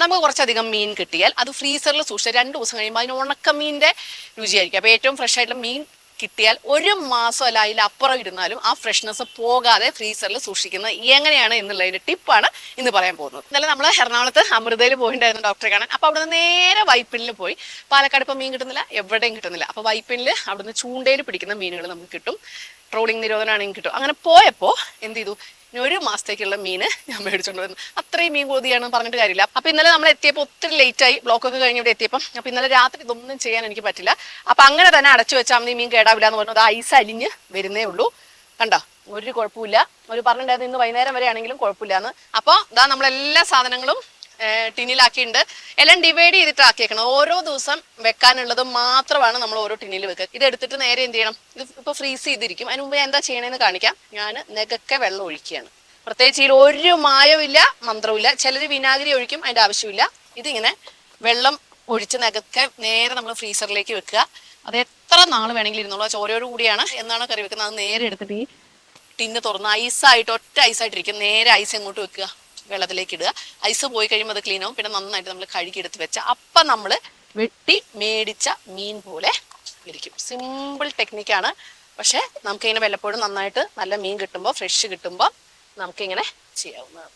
നമുക്ക് കുറച്ചധികം മീൻ കിട്ടിയാൽ അത് ഫ്രീസറിൽ സൂക്ഷിച്ച് രണ്ട് ദിവസം കഴിയുമ്പോൾ അതിന് ഉണക്കമീനിന്റെ രുചിയായിരിക്കും. അപ്പോൾ ഏറ്റവും ഫ്രഷ് ആയിട്ടുള്ള മീൻ കിട്ടിയാൽ ഒരു മാസം അല്ല അതിൽ അപ്പുറം ഇരുന്നാലും ആ ഫ്രഷ്നെസ് പോകാതെ ഫ്രീസറിൽ സൂക്ഷിക്കുന്നത് എങ്ങനെയാണ് എന്നുള്ളതിന്റെ ടിപ്പാണ് ഇന്ന് പറയാൻ പോകുന്നത്. ഇന്നലെ നമ്മൾ എറണാകുളത്ത് അമൃതയിൽ പോയിട്ടുണ്ടായിരുന്നു ഡോക്ടറെ കാണാൻ. അപ്പോൾ അവിടുന്ന് നേരെ വൈപ്പിനിൽ പോയി. പാലക്കാട് ഇപ്പം മീൻ കിട്ടുന്നില്ല എവിടെയും കിട്ടുന്നില്ല. അപ്പോൾ വൈപ്പിനിൽ അവിടുന്ന് ചൂണ്ടയിൽ പിടിക്കുന്ന മീനുകൾ നമുക്ക് കിട്ടും. ട്രോളിംഗ് നിരോധനമാണെങ്കിൽ കിട്ടും. അങ്ങനെ പോയപ്പോൾ എന്ത് ചെയ്തു? ഇനി ഒരു മാസത്തേക്കുള്ള മീന് ഞാൻ മേടിച്ചോണ്ട് വന്നു. അത്രയും മീൻ കൊതിയാണ് പറഞ്ഞിട്ട് കാര്യമില്ല. അപ്പൊ ഇന്നലെ നമ്മൾ എത്തിയപ്പോൾ ഒത്തിരി ലേറ്റ് ആയി. ബ്ലോക്ക് ഒക്കെ കഴിഞ്ഞ് ഇവിടെ എത്തിയപ്പം അപ്പൊ ഇന്നലെ രാത്രി ഇതൊന്നും ചെയ്യാൻ എനിക്ക് പറ്റില്ല. അപ്പൊ അങ്ങനെ തന്നെ അടച്ചു വെച്ചാൽ മതി മീൻ കേടാവില്ല എന്ന് പറഞ്ഞു. അത് ഐസ് അലിഞ്ഞ് വരുന്നേ ഉള്ളൂ. കണ്ടോ? ഒരു കുഴപ്പമില്ല ഒരു പറഞ്ഞിട്ടുണ്ടായിരുന്നു ഇന്ന് വൈകുന്നേരം വരെ ആണെങ്കിലും കുഴപ്പമില്ല എന്ന് അപ്പോൾ ഇതാ നമ്മളെല്ലാ സാധനങ്ങളും ടിന്നിലാക്കിയിട്ടുണ്ട്. എല്ലാം ഡിവൈഡ് ചെയ്തിട്ട് ആക്കിയേക്കണം ഓരോ ദിവസം വെക്കാനുള്ളത് മാത്രമാണ് നമ്മൾ ഓരോ ടിന്നിൽ വെക്കുക. ഇത് എടുത്തിട്ട് നേരെ എന്ത് ചെയ്യണം? ഇത് ഇപ്പൊ ഫ്രീസ് ചെയ്തിരിക്കും. അതിന് മുമ്പ് ഞാൻ എന്താ ചെയ്യണമെന്ന് കാണിക്കാം. ഞാൻ നെകക്കെ വെള്ളം ഒഴിക്കുകയാണ്. പ്രത്യേകിച്ച് ഇതിൽ ഒരു മായമില്ല മന്ത്രവുമില്ല. ചിലർ വിനാഗിരി ഒഴിക്കും അതിന്റെ ആവശ്യമില്ല ഇതിങ്ങനെ വെള്ളം ഒഴിച്ച് നെകക്കെ നേരെ നമ്മൾ ഫ്രീസറിലേക്ക് വെക്കുക. അത് എത്ര നാൾ വേണമെങ്കിലും ഇരുന്നോളൂ. ആ ചോരയോട് കൂടിയാണ് എന്നാണ് കറി വെക്കുന്നത്. അത് നേരെ എടുത്തിട്ട് ഈ ടിന്ന് തുറന്ന് ഐസായിട്ട് ഒറ്റ ഐസായിട്ടിരിക്കും. നേരെ ഐസ് എങ്ങോട്ട് വെക്കുക? വെള്ളത്തിലേക്ക് ഇടുക. ഐസ് പോയി കഴിയുമ്പോൾ അത് ക്ലീൻ ആവും. പിന്നെ നന്നായിട്ട് നമ്മൾ കഴുകിയെടുത്ത് വെച്ച അപ്പം നമ്മൾ വെട്ടി മേടിച്ച മീൻ പോലെ ഇരിക്കും. സിമ്പിൾ ടെക്നിക്കാണ് പക്ഷേ നമുക്കിങ്ങനെ വല്ലപ്പോഴും നന്നായിട്ട് നല്ല മീൻ കിട്ടുമ്പോൾ ഫ്രഷ് കിട്ടുമ്പോൾ നമുക്കിങ്ങനെ ചെയ്യാവുന്നതാണ്.